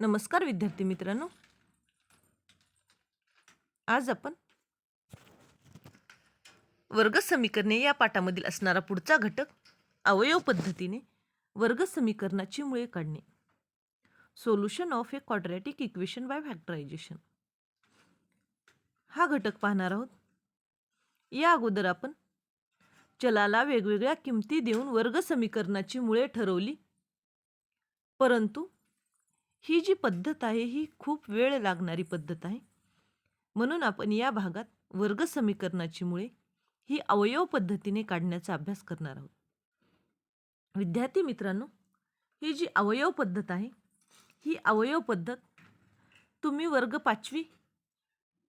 नमस्कार विद्यार्थी मित्रांनो. आज आपण वर्ग समीकरणे या पाठामधील असणारा पुढचा घटक अवयव पद्धतीने वर्ग समीकरणाची मुळे काढणे. Solution of a quadratic equation by factorisation हा घटक पाहणार आहोत. या अगोदर आपण चलाला वेगवेगळ्या किमती देऊन वर्ग समीकरणाची मुळे ठरवली. परंतु ही जी पद्धत आहे ही खूप वेळ लागणारी पद्धत आहे. म्हणून आपण या भागात वर्ग समीकरणाची मुळे ही अवयव पद्धतीने काढण्याचा अभ्यास करणार आहोत. विद्यार्थी मित्रांनो ही जी अवयव पद्धत आहे ही अवयव पद्धत तुम्ही वर्ग पाचवी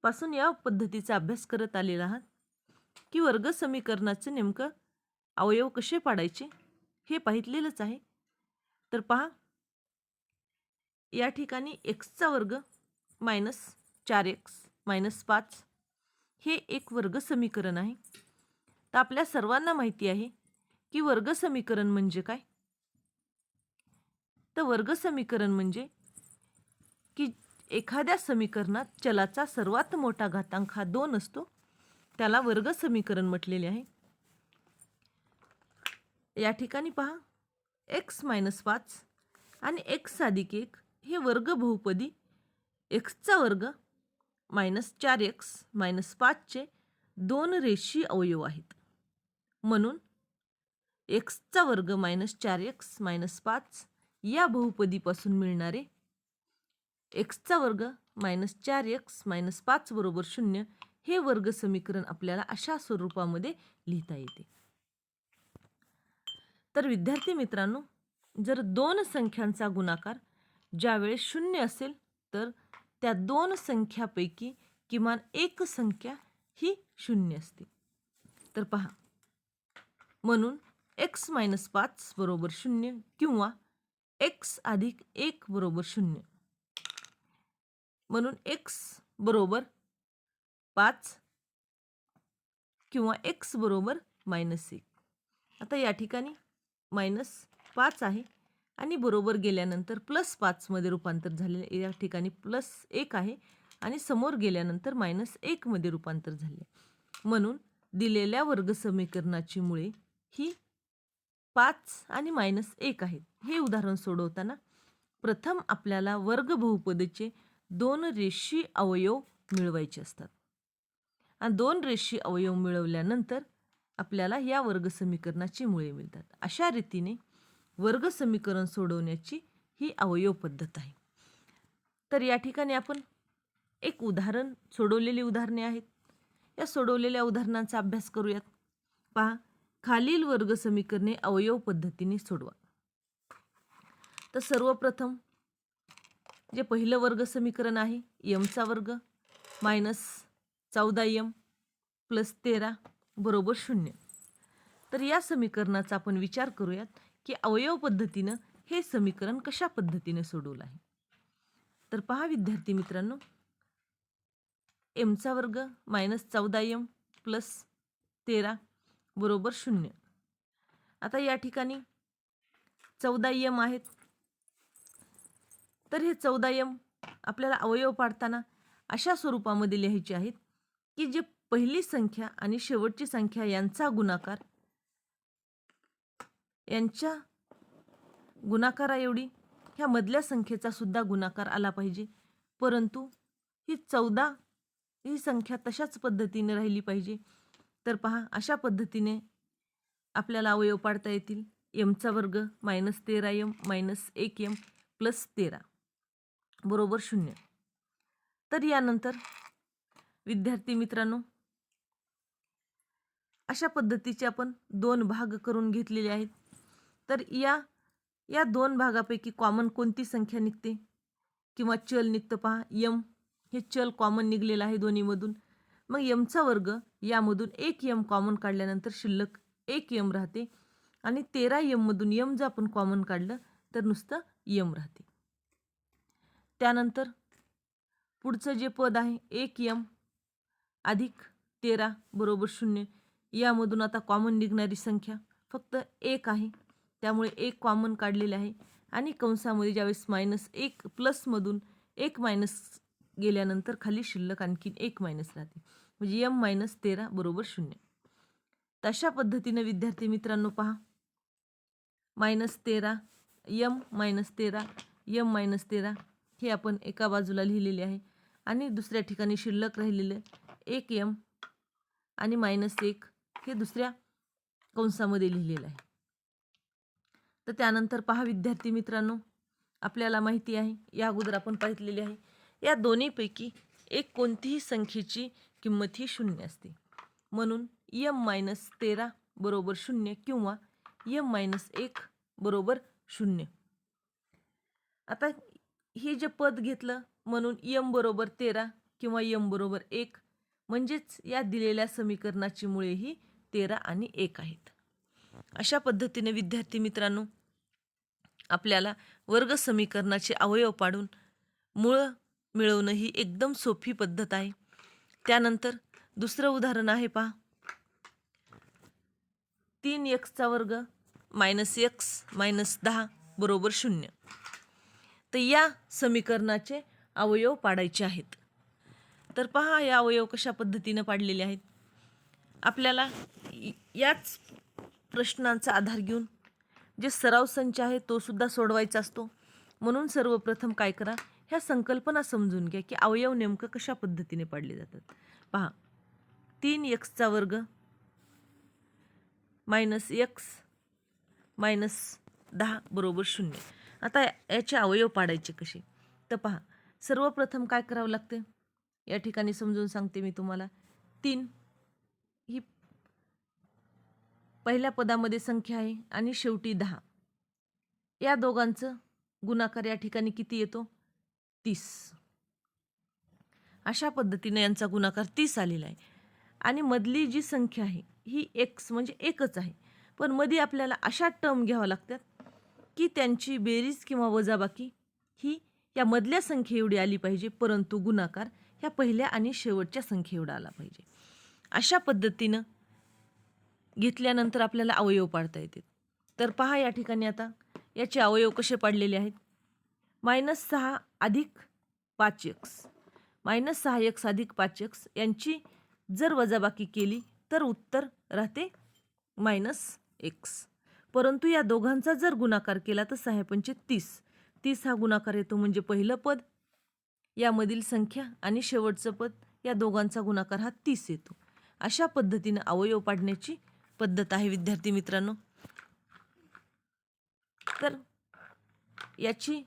पासून या पद्धतीचा अभ्यास करत आलेला आहात की वर्ग समीकरणाचं नेमकं अवयव कसे पाडायचे हे पाहितलेलंच आहे. तर पहा या ठिकाणी एक्सचा वर्ग मायनस चार एक्स मायनस पाच हे एक वर्ग समीकरण आहे. तर आपल्या सर्वांना माहिती आहे की वर्ग समीकरण म्हणजे काय? तर वर्ग समीकरण म्हणजे की एखाद्या समीकरणात चलाचा सर्वात मोठा घातांक हा दोन असतो. त्याला वर्ग समीकरण म्हटलेले आहे. या ठिकाणी पहा. एक्स मायनस पाच आणि एक्स अधिक एक हे वर्ग बहुपदी. एक्सचा वर्ग मायनस चार एक्स मायनस पाचचे दोन रेषी अवयव आहेत. म्हणून एक्सचा वर्ग मायनस चार एक्स मायनस पाच या बहुपदीपासून मिळणारे एक्सचा वर्ग मायनस चार एक्स मायनस पाच बरोबर शून्य हे वर्ग समीकरण आपल्याला अशा स्वरूपामध्ये लिहिता येते. तर विद्यार्थी मित्रांनो जर दोन संख्यांचा गुणाकार ज्यावेळेस शून्य असेल तर त्या दोन संख्यापैकी किमान एक संख्या ही शून्य असते. तर पहा. म्हणून एक्स मायनस पाच बरोबर शून्य किंवा एक्स अधिक एक बरोबर शून्य. म्हणून एक्स बरोबर पाच किंवा एक्स बरोबर मायनस एक. आता या ठिकाणी मायनस पाच आहे. आणि बरोबर गेल्यानंतर प्लस पाचमध्ये रूपांतर झालेले या ठिकाणी प्लस एक आहे आणि समोर गेल्यानंतर मायनस एकमध्ये रूपांतर झाले म्हणून दिलेल्या वर्गसमीकरणाची मुळे ही पाच आणि मायनस एक आहेत. हे उदाहरण सोडवताना प्रथम आपल्याला वर्ग बहुपदीचे दोन रेषी अवयव मिळवायचे असतात. आणि दोन रेषी अवयव मिळवल्यानंतर आपल्याला या वर्गसमीकरणाची मुळे मिळतात. अशा रीतीने वर्ग समीकरण सोडवण्याची ही अवयव पद्धत आहे. तर या ठिकाणी आपण एक उदाहरण सोडवलेली उदाहरणे आहेत. या सोडवलेल्या उदाहरणांचा अभ्यास करूयात. पहा खालील वर्ग समीकरणे अवयव पद्धतीने सोडवा. तर सर्वप्रथम जे पहिलं वर्ग समीकरण आहे यमचा वर्ग मायनस चौदा यम प्लस तेरा बरोबर शून्य. तर या समीकरणाचा आपण विचार करूयात. की अवयव पद्धतीनं हे समीकरण कशा पद्धतीने सोडवलं आहे? तर पहा विद्यार्थी मित्रांनो एमचा वर्ग मायनस चौदा एम प्लस तेरा बरोबर शून्य. आता या ठिकाणी चौदा यम आहेत. तर हे चौदा यम आपल्याला अवयव पाडताना अशा स्वरूपामध्ये लिहायचे आहेत की जे पहिली संख्या आणि शेवटची संख्या यांचा गुणाकार यांच्या गुणाकारा एवढी? ह्या मधल्या संख्येचा सुद्धा गुणाकार आला पाहिजे. परंतु ही चौदा ही संख्या तशाच पद्धतीने राहिली पाहिजे. तर पहा अशा पद्धतीने आपल्याला अवयव पाडता येतील. एमचा वर्ग मायनस तेरा एम मायनस एक एम प्लस तेरा. बरोबर शून्य. तर यानंतर विद्यार्थी मित्रांनो अशा पद्धतीचे आपण दोन भाग करून घेतलेले आहेत. तर या या दोन भागापैकी कॉमन कोणती संख्या निघते? किंवा चल निघतं पहा. यम हे चल कॉमन निघलेलं आहे दोन्हीमधून. मग यमचा वर्ग यामधून एक यम कॉमन काढल्यानंतर शिल्लक एक यम राहते. आणि तेरा यममधून यम जर आपण कॉमन काढलं तर नुसतं यम राहते. त्यानंतर पुढचं जे पद आहे एक यम अधिक तेरा बरोबर शून्य. यामधून आता कॉमन निघणारी संख्या फक्त एक आहे. त्यामुळे एक कॉमन काढलेले आहे. आणि कंसामध्ये ज्यावेळेस मायनस एक प्लसमधून एक मायनस गेल्यानंतर खाली शिल्लक आणखीन एक मायनस राहते. म्हणजे यम मायनस तेरा बरोबर शून्य. तशा पद्धतीनं विद्यार्थी मित्रांनो पहा. मायनस तेरा यम मायनस तेरा यम मायनस तेरा हे आपण एका बाजूला लिहिलेले आहे. आणि दुसऱ्या ठिकाणी शिल्लक राहिलेलं एक यम आणि मायनस एक हे दुसऱ्या कंसामध्ये लिहिलेलं आहे. तर त्यानंतर पहा विद्यार्थी मित्रांनो आपल्याला माहिती आहे या अगोदर आपण पाहिलेली आहे. या दोन्हीपैकी एक कोणतीही संख्येची किंमत ही शून्य असते. म्हणून यम मायनस तेरा बरोबर शून्य किंवा यम मायनस एक बरोबर शून्य. आता हे जे पद घेतलं म्हणून यम बरोबर तेरा किंवा यम बरोबर एक म्हणजेच या दिलेल्या समीकरणाची मुळे ही तेरा आणि एक आहेत. अशा पद्धतीने विद्यार्थी मित्रांनो आपल्याला वर्ग समीकरणाचे अवयव पाडून मुळं मिळवणं ही एकदम सोपी पद्धत आहे. त्यानंतर दुसरं उदाहरण आहे पहा. तीन एक्सचा वर्ग मायनस एक्स मायनस दहा बरोबर शून्य. तर या समीकरणाचे अवयव पाडायचे आहेत. तर पहा या अवयव कशा पद्धतीनं पाडलेले आहेत. आपल्याला याच प्रश्नांचा आधार घेऊन जे सराव संच आहे तो सुद्धा सोडवायचा असतो. म्हणून सर्वप्रथम काय करा ह्या संकल्पना समजून घ्या की अवयव नेमकं कशा पद्धतीने पाडले जातात. पहा तीन एक्सचा वर्ग मायनस एक्स मायनस दहा बरोबर शून्य. आता याचे अवयव पाडायचे कसे? तर पहा सर्वप्रथम काय करावं लागते? या ठिकाणी समजून सांगते मी तुम्हाला. तीन ही पहिल्या पदामध्ये संख्या आहे आणि शेवटी दहा. या दोघांचं गुणाकार या ठिकाणी किती येतो? तीस. अशा पद्धतीने यांचा गुणाकार तीस आलेला आहे. आणि मधली जी संख्या आहे ही एक्स म्हणजे एकच आहे. पण मध्ये आपल्याला अशा टर्म घ्याव्या लागतात की त्यांची बेरीज किंवा वजाबाकी ही या मधल्या संख्ये एवढी आली पाहिजे परंतु गुणाकार ह्या पहिल्या आणि शेवटच्या संख्ये एवढा आला पाहिजे. अशा पद्धतीनं घेतल्यानंतर आपल्याला अवयव पाडता येते तर पहा या ठिकाणी आता याचे अवयव कसे पाडलेले आहेत. मायनस सहा अधिक पाच एक्स. मायनस सहा एक्स अधिक पाच एक्स यांची जर वजाबाकी केली तर उत्तर राहते मायनस एक्स. परंतु या दोघांचा जर गुणाकार केला तर सहा पंचे तीस. तीस हा गुणाकार येतो म्हणजे पहिलं पद यामधील संख्या आणि शेवटचं पद या दोघांचा गुणाकार हा तीस येतो. अशा पद्धतीनं अवयव पाडण्याची पद्धत आहे विद्यार्थी मित्रांनो. तर याची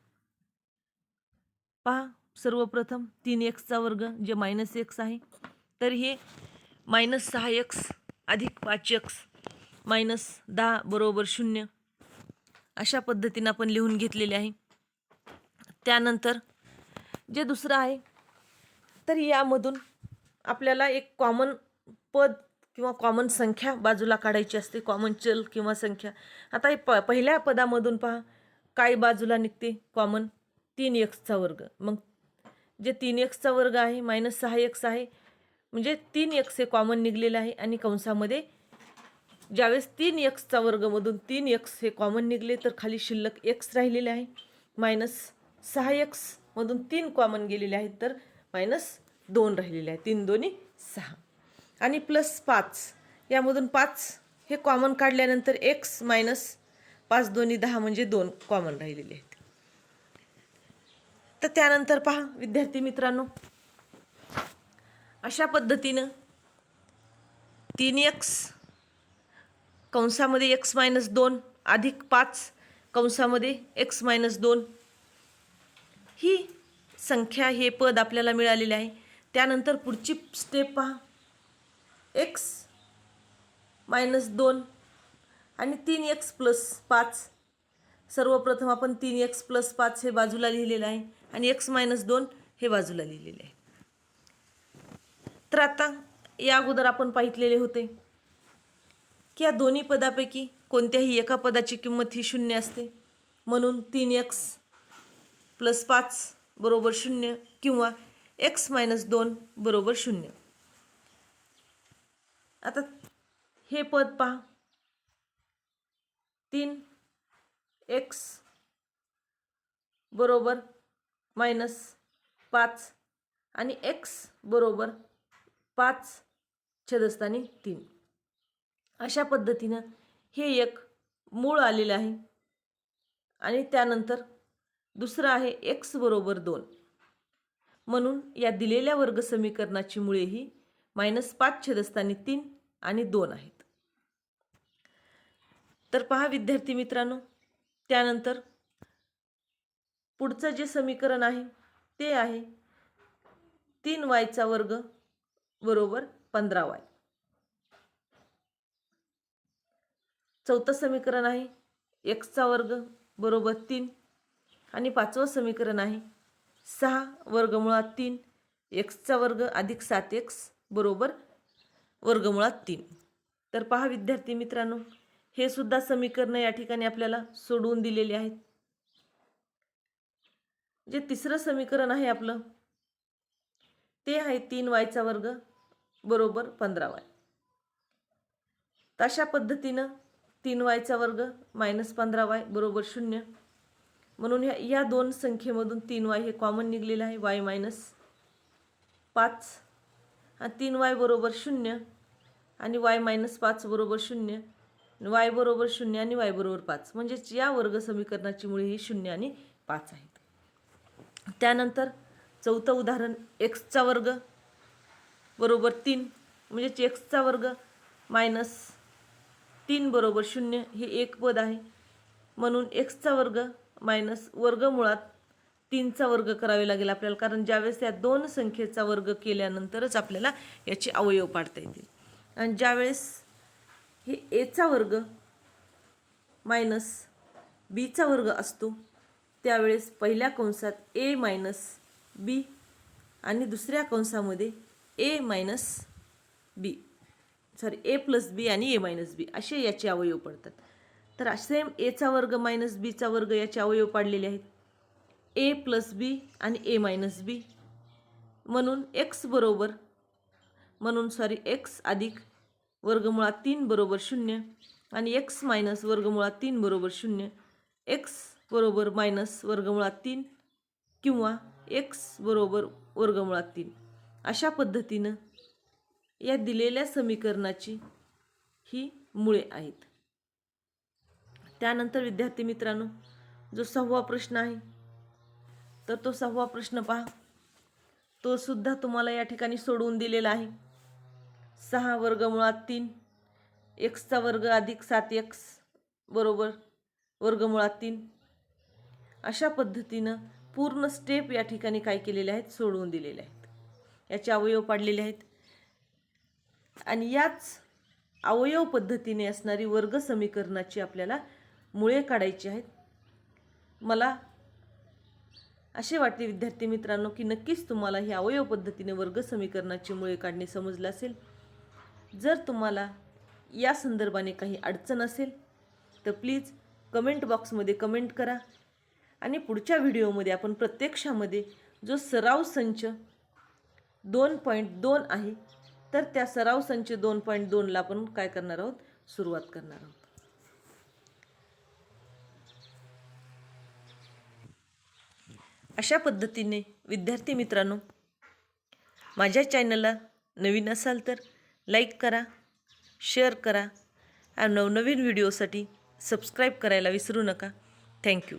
पहा सर्वप्रथम तीन एक्सचा वर्ग जे मायनस एक्स आहे. तर हे मायनस सहा एक्स अधिक पाच एक्स मायनस दहा बरोबर शून्य अशा पद्धतीनं आपण लिहून घेतलेले आहे. त्यानंतर जे दुसरं आहे तर यामधून आपल्याला एक कॉमन पद किंवा कॉमन संख्या बाजूला काढायची असते कॉमन चल किंवा संख्या. आता हे प पहिल्या पदामधून पहा काय बाजूला निघते? कॉमन तीन एक्सचा वर्ग. मग जे तीन एक्सचा वर्ग आहे मायनस सहा एक्स आहे म्हणजे तीन एक्स हे कॉमन निघलेलं आहे आणि कंसामध्ये ज्यावेळेस तीन एक्सचा वर्गमधून तीन एक्स हे कॉमन निघले तर खाली शिल्लक एक्स राहिलेले आहे. मायनस सहा एक्समधून तीन कॉमन गेलेले आहेत तर मायनस दोन राहिलेले आहे. तीन दोन्ही सहा. आणि प्लस पाच. यामधून पाच हे कॉमन काढल्यानंतर एक्स मायनस पाच दोन्ही दहा म्हणजे दोन कॉमन राहिलेले आहेत. तर त्यानंतर पहा विद्यार्थी मित्रांनो. अशा पद्धतीनं तीन एक्स कंसामध्ये एक्स मायनस दोन अधिक पाच कंसामध्ये एक्स मायनस दोन. ही संख्या हे पद आपल्याला मिळालेले आहे. त्यानंतर पुढची स्टेप पहा. एक्स मायनस दोन आणि तीन एक्स प्लस पाच. सर्वप्रथम आपण तीन एक्स प्लस पाच हे बाजूला लिहिलेलं आहे आणि एक्स मायनस दोन हे बाजूला लिहिलेले आहे. तर आता या अगोदर आपण पाहिलेले होते की या दोन्ही पदापैकी कोणत्याही एका पदाची किंमत ही शून्य असते. म्हणून तीन एक्स प्लस पाच बरोबर शून्य किंवा एक्स मायनस दोन बरोबर शून्य. आता हे पद पहा. तीन एक्स बरोबर मायनस पाच आणि एक्स बरोबर पाच छेदस्थानी तीन. अशा पद्धतीनं हे एक मूळ आलेलं आहे. आणि त्यानंतर दुसरं आहे एक्स बरोबर दोन. म्हणून या दिलेल्या वर्ग समीकरणाची मुळे ही मायनस पाच छेदस्थानी तीन आणि दोन आहेत. तर पहा विद्यार्थी मित्रांनो त्यानंतर पुढचं जे समीकरण आहे ते आहे तीन वायचा वर्ग बरोबर पंधरा वाय. चौथं समीकरण आहे एक्सचा वर्ग बरोबर तीन आणि पाचवं समीकरण आहे सहा वर्गमुळात तीन एक्सचा वर्ग अधिक सात एक्स बरोबर? वर्गमुळात तीन. तर पहा विद्यार्थी मित्रांनो हे सुद्धा समीकरणं या ठिकाणी आपल्याला सोडवून दिलेली आहेत. जे तिसरं समीकरण आहे आपलं ते आहे तीन वायचा वर्ग बरोबर पंधरा वाय. तशा पद्धतीनं तीन वायचा वर्ग मायनस पंधरा वाय बरोबर शून्य. म्हणून ह्या या दोन संख्येमधून तीन वाय हे कॉमन निघलेलं आहे वाय मायनस पाच. तीन वाय बरोबर शून्य आणि वाय मायनस पाच बरोबर शून्य वाय बरोबर शून्य आणि वाय बरोबर पाच. म्हणजेच या वर्ग समीकरणाची मुळे ही शून्य आणि पाच आहेत. त्यानंतर चौथं उदाहरण एक्सचा वर्ग बरोबर तीन म्हणजेच एक्सचा वर्ग मायनस तीन बरोबर शून्य हे एक पद आहे. म्हणून एक्सचा वर्ग मायनस वर्गमुळात तीनचा वर्ग करावे लागेल आपल्याला कारण ज्यावेळेस त्या दोन संख्येचा वर्ग केल्यानंतरच आपल्याला याचे अवयव पाडता येतील. आणि ज्यावेळेस हे एचा वर्ग मायनस बीचा वर्ग असतो त्यावेळेस पहिल्या कंसात ए मायनस बी आणि दुसऱ्या कंसामध्ये A minus B sorry A plus B आणि ए मायनस बी असे याचे अवयव पडतात. तर सेम एचा वर्ग मायनस बीचा वर्ग याचे अवयव पाडलेले आहेत. ए प्लस बी आणि ए मायनस बी. म्हणून एक्स बरोबर म्हणून सॉरी एक्स अधिक वर्गमुळात तीन बरोबर शून्य आणि एक्स मायनस वर्गमुळात तीन बरोबर शून्य. एक्स बरोबर मायनस वर्गमुळात तीन किंवा एक्स बरोबर वर्गमुळात तीन. अशा पद्धतीनं या दिलेल्या समीकरणाची ही मुळे आहेत. त्यानंतर विद्यार्थी मित्रांनो जो सहावा प्रश्न आहे तर तो सहावा प्रश्न पहा. तो सुद्धा तुम्हाला या ठिकाणी सोडवून दिलेला आहे. सहा वर्ग मुळात तीन. एक्सचा वर्ग अधिक सात एक्स बरोबर. वर्गमुळात तीन. अशा पद्धतीनं पूर्ण स्टेप या ठिकाणी काय केलेले आहेत? सोडवून दिलेले आहेत. याचे अवयव पाडलेले आहेत. आणि याच अवयव पद्धतीने असणारी वर्ग समीकरणाची आपल्याला मुळे काढायची आहेत. मला असे वाटते विद्यार्थी मित्रांनो की नक्कीच तुम्हाला ही अवयव पद्धतीने वर्ग समीकरणाची मुळे काढणे समजलं असेल. जर तुम्हाला या संदर्भाने काही अडचण असेल तर प्लीज कमेंट बॉक्समध्ये कमेंट करा. आणि पुढच्या व्हिडिओमध्ये आपण प्रत्यक्षामध्ये जो सराव संच दोन पॉईंट दोन आहे तर त्या सराव संच दोन पॉईंट दोनला आपण काय करणार आहोत? सुरुवात करणार आहोत. अशा पद्धतीने विद्यार्थी मित्रांनो माझ्या चॅनलला नवीन असाल तर लाईक करा शेअर करा आणि नवनवीन व्हिडिओसाठी सबस्क्राईब करायला विसरू नका. थँक्यू.